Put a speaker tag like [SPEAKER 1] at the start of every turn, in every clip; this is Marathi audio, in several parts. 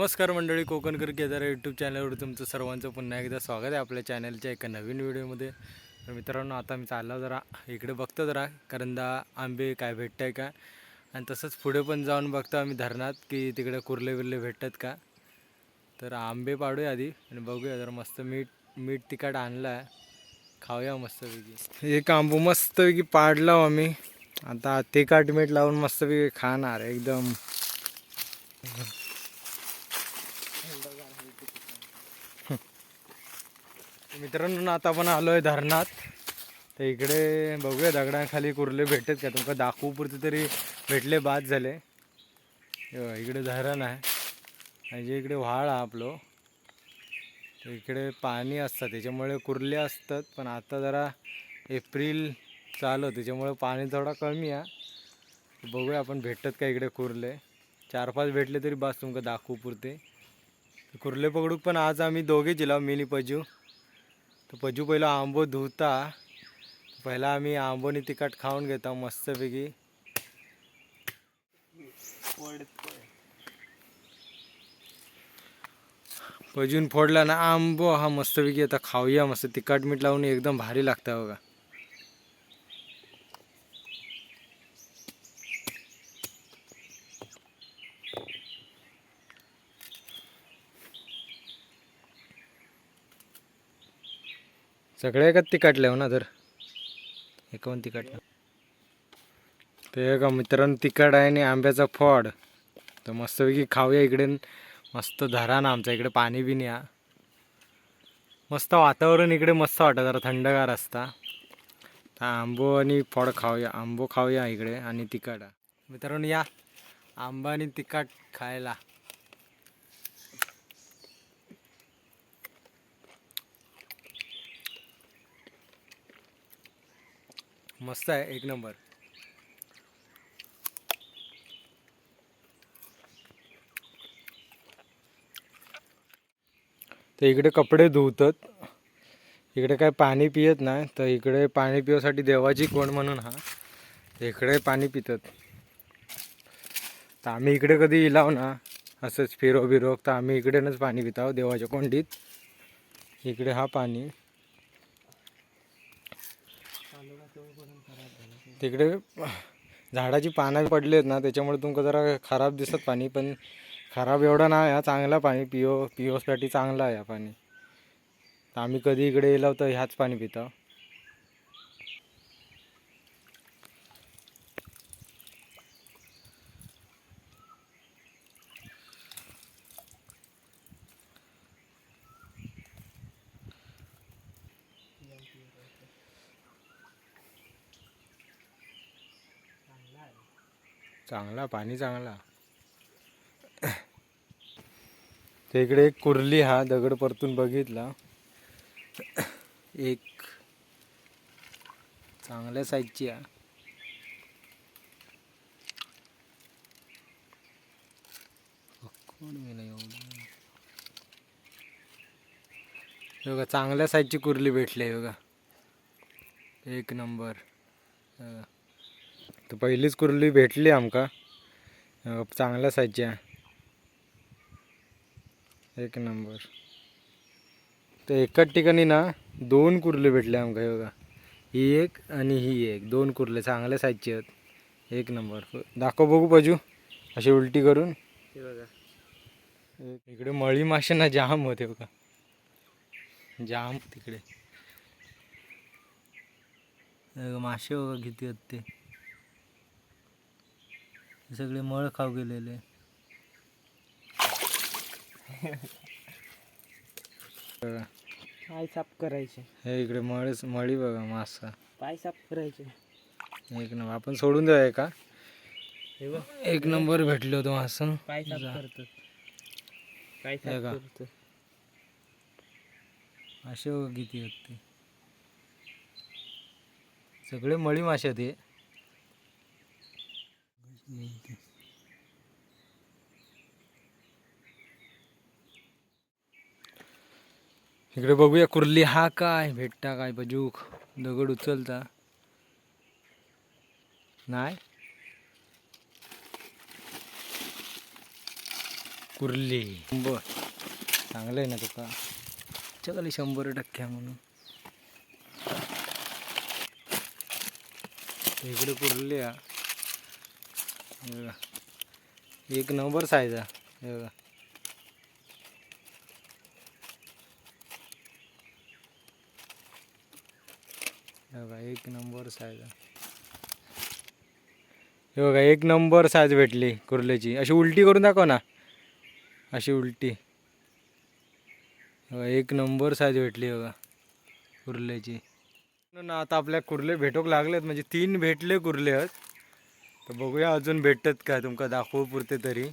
[SPEAKER 1] नमस्कार मंडळी कोकणकर केदार यूट्यूब चॅनलवर तुमचं सर्वांचं पुन्हा एकदा स्वागत आहे आपल्या चॅनलच्या एका नवीन व्हिडिओमध्ये तर मित्रांनो आता मी चाललो जरा इकडे बघतो जरा करंदा आंबे काय भेटत आहे का? आणि तसंच पुढे पण जाऊन बघतो आम्ही धरणात की तिकडे कुर्ले बिर्ले भेटतात का? तर आंबे पाडूया आधी आणि बघूया जरा मस्त मीठ मीठ तिखट आणलं आहे खाऊया मस्तपैकी. एक आंबू मस्तपैकी पाडला हो आम्ही. आता तिखट मीठ लावून मस्तपैकी खाणार एकदम. मित्रांनो आता आपण आलो आहे धरणात. तर इकडे बघूया दगडाखाली कुर्ले भेटतात का? तुमका दाखवू पुरते तरी भेटले बाद झाले. इकडे धरण आहे. आणि जे इकडे व्हाळ आहे आपलं तर इकडे पाणी असतं. त्याच्यामुळे कुर्ले असतात पण आता जरा एप्रिल चालू त्याच्यामुळे पाणी थोडा कमी आहे. बघूया आपण भेटतात का इकडे कुर्ले. चार पाच भेटले तरी बस तुमका दाखवू पुरते. कुर्ले पकडूक पण आज आम्ही दोघे जिला मिनी पजू. तर पजू पहिला आंबो धुता. पहिला आम्ही आंबोनी तिखट खाऊन घेता मस्तपैकी. पजून फोडला ना आंबो हा मस्तपैकी आता खाऊया मस्त तिखट मीठ लावून एकदम भारी लागतं बघा. सगळे एकच तिखटले हो ना तर? एकूण तिखट ते का मित्रांनो तिखट आहे आणि आंब्याचा फळ. तर मस्तपैकी खाऊया इकडे. मस्त धरा ना आमच्या इकडे पाणी बिनी या. मस्त वातावरण इकडे मस्त वाटतं जरा थंडगार असता. तर आंबो आणि फळ खाऊया आंबो खाऊया इकडे आणि तिखट. मित्रांनो या. आंबा आणि तिखट खायला. मस्त आहे एक नंबर. तर इकडे कपडे धुवतात इकडे काय पाणी पियत नाही तर इकडे पाणी पिण्यासाठी देवाची कोण म्हणून हा? इकडे पाणी पितात. तर आम्ही इकडे कधी इलाव ना असंच फिरो बिरो तर आम्ही इकडेनच पाणी पिताव देवाच्या कोंडीत. इकडे हा पाणी. तिकडे झाडाची पानं पडली ना त्याच्यामुळे तुमका जरा खराब दिसत पाणी पण खराब एवढं नाही हा चांगला पाणी पिओ पिओसाठी चांगला आहे हा पाणी. तर आम्ही कधी इकडे येलो तर ह्याच पाणी पितो. चांगला पाणी चांगला. ते इकडे एक कुर्ली हा दगड परतून बघितला. एक चांगल्या साईजची हा. कोण बघा चांगल्या साईजची कुर्ली भेटली आहे बघा. एक नंबर तर पहिलीच कुर्ली भेटली आमका. चांगल्या साईजची आहे एक नंबर तर एकाच ठिकाणी ना दोन कुर्ले भेटले आमका हे बघा. ही एक आणि ही एक. दोन कुर्ले चांगल्या साईजचे आहेत. एक नंबर दाखव बघू बाजू. अशी उलटी करून. बघा. इकडे मळी मासे ना जाम होते बघा. जाम तिकडे. मासे बघा किती आहेत ते. सगळे मळ खाऊ गेलेले.
[SPEAKER 2] पाय साफ करायचे.
[SPEAKER 1] हे इकडे मळीच मळी बघा मासा.
[SPEAKER 2] पाय साफ करायचे.
[SPEAKER 1] एक नंबर. आपण सोडून देऊया का?
[SPEAKER 2] हे
[SPEAKER 1] एक नंबर भेटले होतं मासा
[SPEAKER 2] पाय साफ
[SPEAKER 1] जा.
[SPEAKER 2] करतात पाय
[SPEAKER 1] हे
[SPEAKER 2] साफ
[SPEAKER 1] का?
[SPEAKER 2] करतात
[SPEAKER 1] मासे बघा किती आहेत ते सगळे मळी मासे आहेत हे इकडे बघूया कुर्ली हा काय? भेटता काय बजूक? दगड उचलता. नाही? कुर्ली. बर चांगलं आहे ना तुका? चल शंभर टक्के म्हणून. इकडे कुर्ली हा. बघा. एक नंबर साईज आहे. बघा. बघा एक नंबर साईज हे बघा एक नंबर साईज भेटली कुर्ल्याची. अशी उलटी करून दाखव ना. अशी उलटी. बघा, एक नंबर साईज भेटली बघा कुर्ल्याची. ना आता आपल्या कुर्ले भेटोक लागलेत. म्हणजे तीन भेटले कुर्ले आहेत तर बघूया अजून भेटतात काय तुमका दाखवू पुरते तरी.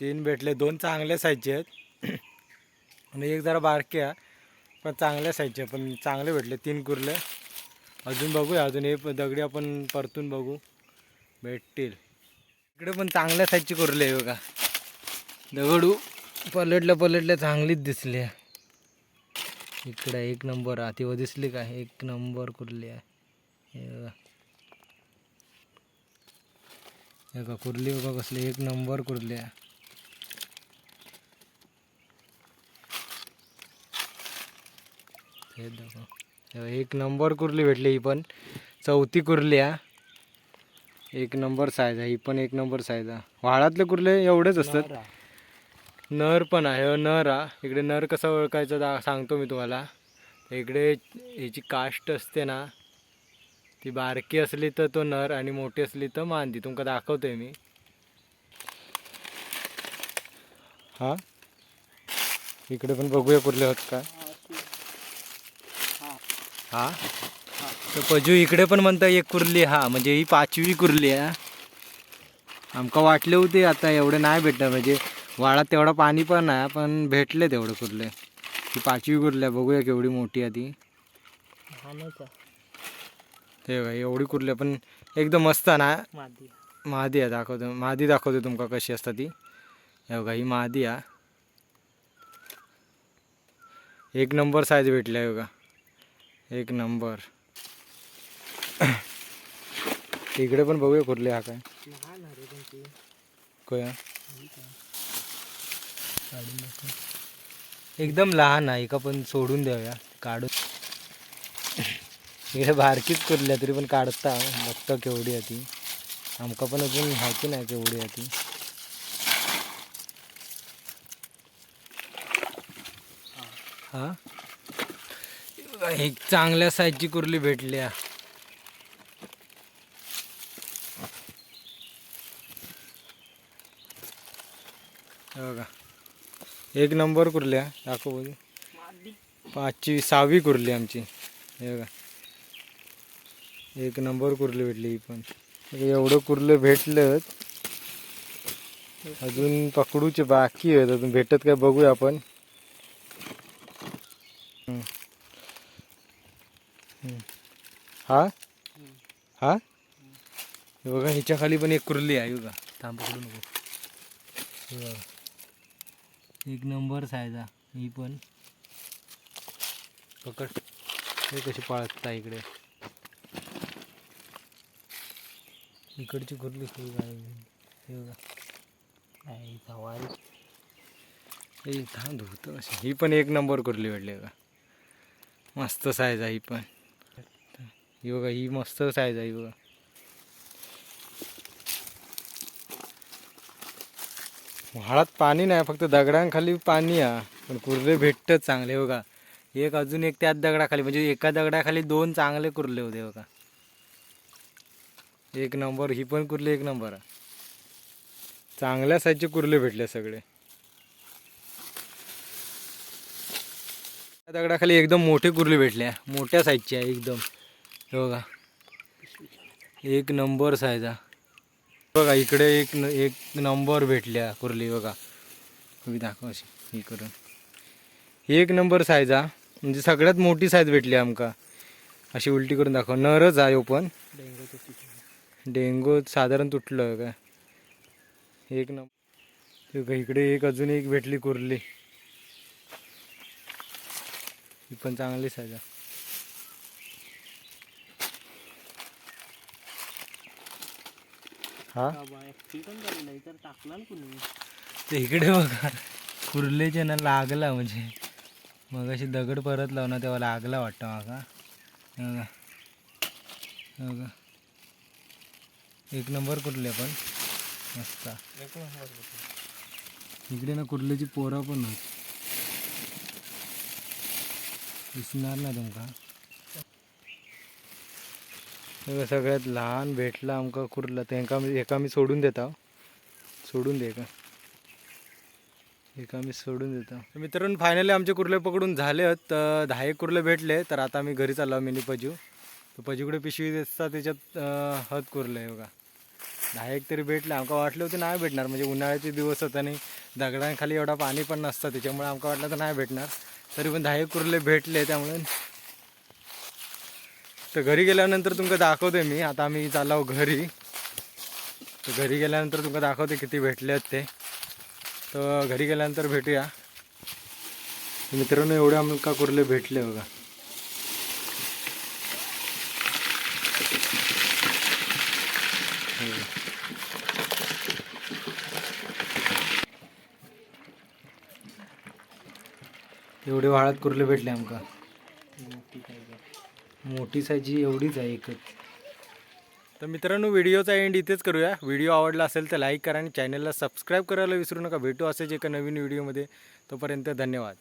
[SPEAKER 1] तीन भेटले दोन चांगल्या साईजचे आहेत. आणि एक जरा बारके आहे पण चांगल्या साईजचे पण चांगले भेटले तीन कुर्ले. अजून बघूया अजून हे दगडी आपण परतून बघू. भेटतील. इकडे पण चांगल्या साईजची कुर्ले आहे बघा. दगडू पलटल्या पलटल्या चांगलीच दिसली आहे. इकडे एक नंबर आहे दिसली का? एक नंबर कुर्ली आहे. हे बघा कुर्ली बघा कसली एक नंबर कुर्ली आहे. हे एक नंबर कुर्ली भेटली ही पण. चौथी कुर्ली आहे एक नंबर साईज आहे ही पण एक नंबर साईज आहे. वाळातले कुर्ले एवढेच असतात. नर पण आहे नर हा. इकडे नर कसं ओळखायचं सांगतो मी तुम्हाला. इकडे ह्याची कास्ट असते ना ती बारकी असली तर तो नर आणि मोठी असली तर मांदी. तुमका दाखवतोय मी. हा? इकडे पण बघूया कुठले होत का हा? तर पजू इकडे पण म्हणता एक कुर्ली. हा म्हणजे ही पाचवी कुर्ली आहे. आमका वाटले होते आता एवढे नाही भेटणार. म्हणजे वाळात तेवढा पाणी पण आहे पण भेटले तेवढं कुर्ले. ही पाचवी कुर्ली आहे. बघूया केवढी मोठी आहे ती. ते बघा एवढी कुर्ली आहे, पण एकदम मस्त ना?
[SPEAKER 2] मादी.
[SPEAKER 1] महादी आहे दाखवतो. महादी दाखवतो तुमका कशी असता ती. हे बघा ही महादी आहे. एक नंबर साईज भेटली आहे बघा. एक नंबर. इकडे पण बघूया कुर्ली हा काय. कोया एकदम लहान आहे का पण सोडून द्याव्या काढून. इकडे बारकीच कुर्ल्या तरी पण काढता. बघता केवढी आहे ती. आमका पण अजून माहिती नाही केवढी आहे ती. हा? एक चांगल्या साईजची कुर्ली भेटली. हे बघा. एक नंबर कुर्ल्या दाखव बघू
[SPEAKER 2] मादी
[SPEAKER 1] पाचवी सहावी कुर्ली आमची. हे बघा. एक नंबर कुर्ली भेटली ही पण. आता एवढं कुर्लं भेटलं अजून पकडूचे बाकी आहेत. अजून भेटत काय बघूया आपण. हा? हा? हे बघा ह्याच्या खाली पण एक कुर्ली आहे बघा. थांब पकडू नको. एक नंबर सायजा ही पण. पकड. हे कशी पाळता इकडे. इकडची कुठली ही हे बघा. थांब धुतं अशी. ही पण एक नंबर कुरली भेटली बघा. मस्त साईज आहे ही पण. ही बघा ही मस्त साईज आहे बघा. व्हाळात पाणी नाही फक्त दगडांखाली पाणी आहे. पण कुर्ले भेटतंच चांगले बघा. एक अजून एक त्याच दगडाखाली म्हणजे एका दगडाखाली दोन चांगले कुर्ले होते बघा. एक नंबर ही पण कुर्ली एक नंबर. आहे चांगल्या साईजचे कुर्ले भेटले सगळे. त्या दगडाखाली एकदम मोठे कुर्ले भेटले. मोठ्या साईजचे आहे एकदम. हे बघा. एक नंबर साईज आहे. बघा इकडे एक न एक नंबर भेटल्या कुर्ली बघा. तुम्ही दाखव अशी ही करून. एक नंबर साईज म्हणजे सगळ्यात मोठी साईज भेटली आमका. अशी उलटी करून दाखव. नरच आहे
[SPEAKER 2] हो ओपन
[SPEAKER 1] डेंगू साधारण तुटलं का? एक नंबर इकडे एक अजून एक भेटली कुर्ली. ही पण चांगली साजा. हा? ते इकडे बघा. कुर्लेचे ना लागला म्हणजे. मग अशी दगड परत लावणं तेव्हा लागला वाटतं मागा. बघा. एक नंबर कुर्ले पण. मस्त. इकडे ना कुर्ल्याची पोरं पण दिसणार ना तुमका. सगळ्यात लहान भेटला आमका कुर्ला तेंका एका मी सोडून देता सोडून दे का? एका मी सोडून देतो तर मित्रांनो फायनली आमचे कुर्ले पकडून झाले आहेत. तर दहा एक कुर्ले भेटले. तर आता आम्ही घरी चाललो मिनी पजू. तर पजूकडे पिशवी दिसता त्याच्यात हत कुर्ले आहे बघा. दहा एक तरी भेटले. आमका वाटलं होतं नाही भेटणार. म्हणजे उन्हाळ्याचे दिवस होता आणि दगडांखाली एवढा पाणी पण नसतं. त्याच्यामुळे आमका वाटलं तर नाही भेटणार. तरी पण दहा एक कुर्ले भेटले त्यामुळे. तर घरी गेल्यानंतर तुमका दाखवते मी. आता आम्ही चाललो घरी. तर घरी गेल्यानंतर तुमका दाखवते किती भेटले आहेत ते. तर घरी गेल्यानंतर भेटूया. मित्रांनो एवढे आमका कुर्ले भेटले बघा. एवढे वाळात कुर्ले भेटले आमका. मोठी साईजी एवढीच आहे एकच. तर मित्रांनो व्हिडिओचा एंड इथेच करूया. व्हिडिओ आवडला असेल तर लाईक करा आणि चॅनलला सबस्क्राईब करायला विसरू नका. भेटू असेच एका नवीन व्हिडिओमध्ये तोपर्यंत धन्यवाद.